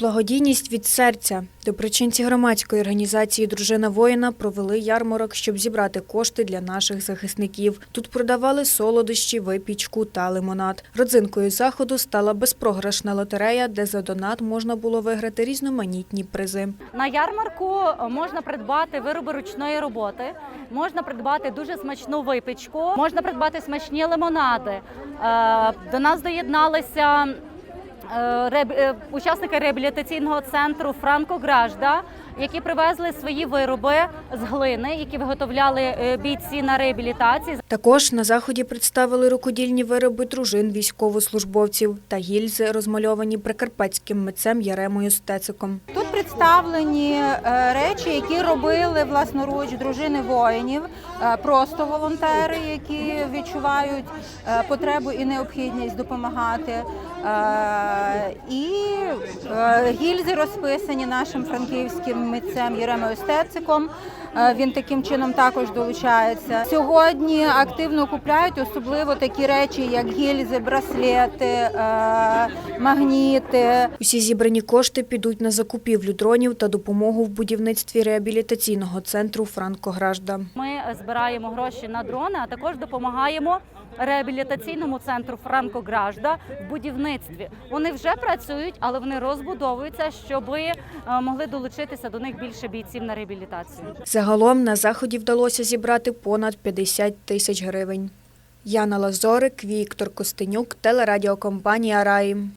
Благодійність від серця. Доброчинці громадської організації Дружина воїна провели ярмарок, щоб зібрати кошти для наших захисників. Тут продавали солодощі, випічку та лимонад. Родзинкою заходу стала безпрограшна лотерея, де за донат можна було виграти різноманітні призи. На ярмарку можна придбати вироби ручної роботи, можна придбати дуже смачну випічку, можна придбати смачні лимонади. Е, До нас доєдналися учасники реабілітаційного центру Франко Гражда, які привезли свої вироби з глини, які виготовляли е, бійці на реабілітації. Також на заході представили рукодільні вироби дружин військовослужбовців та гільзи, розмальовані прикарпатським митцем Яремою Стециком. Тут представлені е, речі, які робили власноруч дружини воїнів, е, просто волонтери, які відчувають е, потребу і необхідність допомагати. Е, І е, гільзи розписані нашим франківським митцем Єремою Стециком. Е, Він таким чином також долучається. Сьогодні активно купляють особливо такі речі, як гільзи, браслети, магніти. Усі зібрані кошти підуть на закупівлю дронів та допомогу в будівництві реабілітаційного центру Франко Гражда. Ми збираємо гроші на дрони, а також допомагаємо реабілітаційному центру Франко Гражда в будівництві. Вони вже працюють, але вони розбудовуються, щоб могли долучитися до них більше бійців на реабілітацію. Загалом на заході вдалося зібрати понад 50 тисяч гривень. Яна Лазорик, Віктор Костенюк, телерадіокомпанія Раї.